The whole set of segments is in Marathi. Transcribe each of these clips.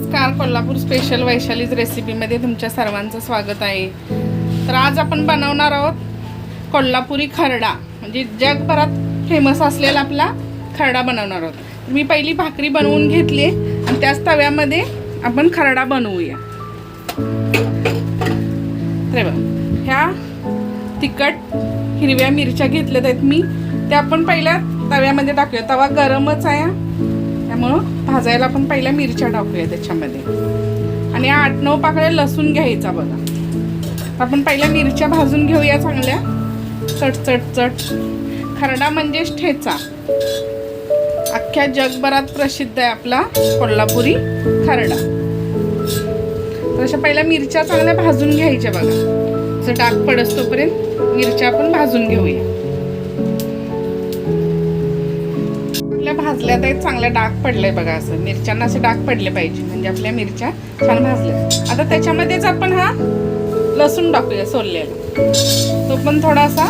नमस्कार कोल्हापूर स्पेशल वैशालीज रेसिपीमध्ये तुमच्या सर्वांचं स्वागत आहे. तर आज आपण बनवणार आहोत कोल्हापुरी खरडा. म्हणजे जगभरात फेमस असलेला आपला खरडा बनवणार आहोत. मी पहिली भाकरी बनवून घेतली आणि त्याच तव्यामध्ये आपण खरडा बनवूया. तर ह्या तिखट हिरव्या मिरच्या घेतल्यात आहेत मी. त्या आपण पहिल्या तव्यामध्ये टाकूया. तवा गरमच आहे. त्यामुळं भाजायला आपण पहिल्या मिरच्या टाकूया त्याच्यामध्ये. आणि आठ नऊ पाकळ्या लसूण घ्यायचा बघा. आपण पहिल्या मिरच्या भाजून घेऊया चांगल्या. चट चट चट. खरडा म्हणजेच ठेचा. अख्ख्या जगभरात प्रसिद्ध आहे आपला कोल्हापुरी खरडा. तशा पहिल्या मिरच्या चांगल्या भाजून घ्यायच्या बघा. जर डाग पडस तोपर्यंत मिरच्या आपण भाजून घेऊया. भाजल्या तर चांगल्या डाग पडलंय बघा असं. मिरच्यांना असे डाग पडले पाहिजे. म्हणजे आपल्या मिरच्या छान भाजल्या. आता त्याच्यामध्येच आपण हा लसूण टाकूया सोललेला. तो पण थोडासा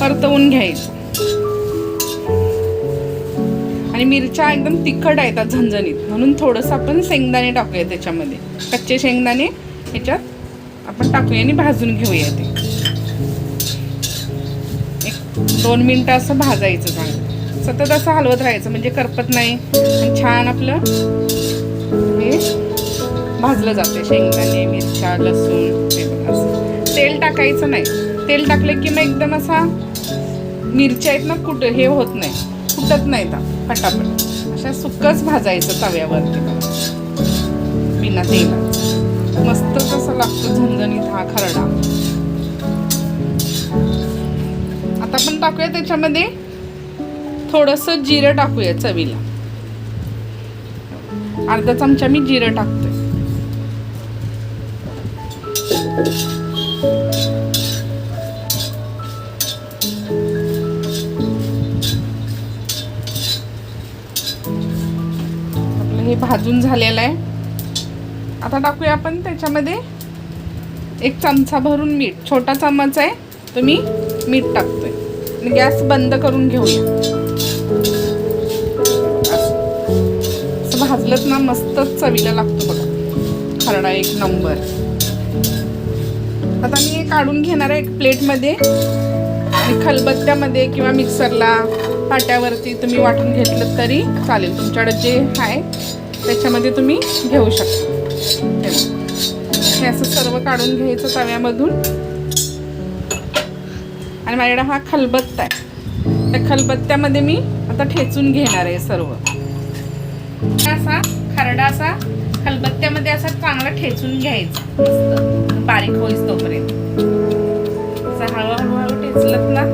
परतवून घ्यायचा. आणि मिरच्या एकदम तिखट आहेत झणझणीत. म्हणून थोडंसं आपण शेंगदाणे टाकूया त्याच्यामध्ये. कच्चे शेंगदाणे ह्याच्यात आपण टाकूया आणि भाजून घेऊया ते. एक दोन मिनटं असं भाजायचं चांगलं सतत असं हलवत राहायचं म्हणजे करपत नाही. आणि छान आपलं हे भाजलं जाते शेंगदाणे मिरच्या लसूण असं. तेल टाकायचं नाही. तेल टाकलं की मग एकदम असा मिरच्या आहेत ना कुठं हे होत नाही. फुटत नाही तर फटाफट अशा सुकच भाजायचं तव्यावरती बिना तेला मस्त कसं लागतो झणझणीत हा खरडा. आता आपण टाकूया त्याच्यामध्ये थोडंसं जिरं टाकूया चवीला. अर्धा चमचा मी जिरं टाकते. आपलं हे भाजून झालेलं आहे. आता टाकूया आपण त्याच्यामध्ये एक चमचा भरून मीठ. छोटा चमच आहे तो मी मीठ टाकतोय आणि गॅस बंद करून घेऊया. असं ना मस्तच चवीला लागतो बघा. खरडा एक नंबर. आता मी काढून घेणार आहे एक प्लेटमध्ये. आणि खलबत्त्यामध्ये किंवा मिक्सरला पाट्यावरती तुम्ही वाटून घेतलं तरी चालेल. तुमच्याकडे जे आहे त्याच्यामध्ये तुम्ही घेऊ शकता. हे हे असं सर्व काढून घ्यायचं तव्यामधून. आणि माझ्याकडे हा खलबत्ता आहे. त्या खलबत्त्यामध्ये मी आता ठेचून घेणार आहे सर्व. असा खरडा असा खलबत्त्यामध्ये असा चांगला ठेचून घ्यायचा. मस्त. बारीक होईस तोपर्यंत. असं हळूहळू हळू ठेचलत ना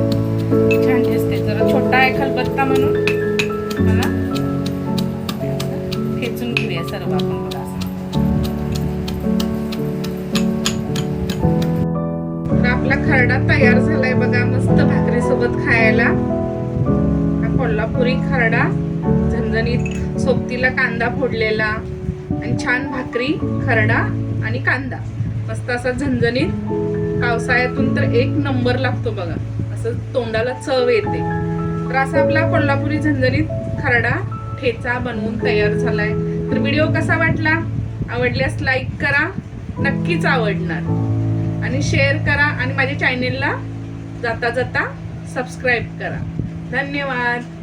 छान ठेचते जरा छोटा आहे खलबत्ता म्हणून. मला ठेचून घेऊया सर्व आपण बघा असं. आपला खरडा तयार झालाय बघा मस्त भाकरी सोबत खायला. हा कोल्हापुरी खरडा. झणझणीत सोबतीला कांदा फोडलेला आणि छान भाकरी खरडा आणि कांदा. मस्त असा झणझणीत पावसाळ्यातून तर एक नंबर लागतो बघा. असं तोंडाला चव येते. तर असा आपला कोल्हापुरी झणझणीत खरडा ठेचा बनवून तयार झालाय. तर व्हिडिओ कसा वाटला? आवडल्यास लाईक करा. नक्कीच आवडणार. आणि शेअर करा आणि माझ्या चॅनेलला जाता जाता सबस्क्राईब करा. धन्यवाद.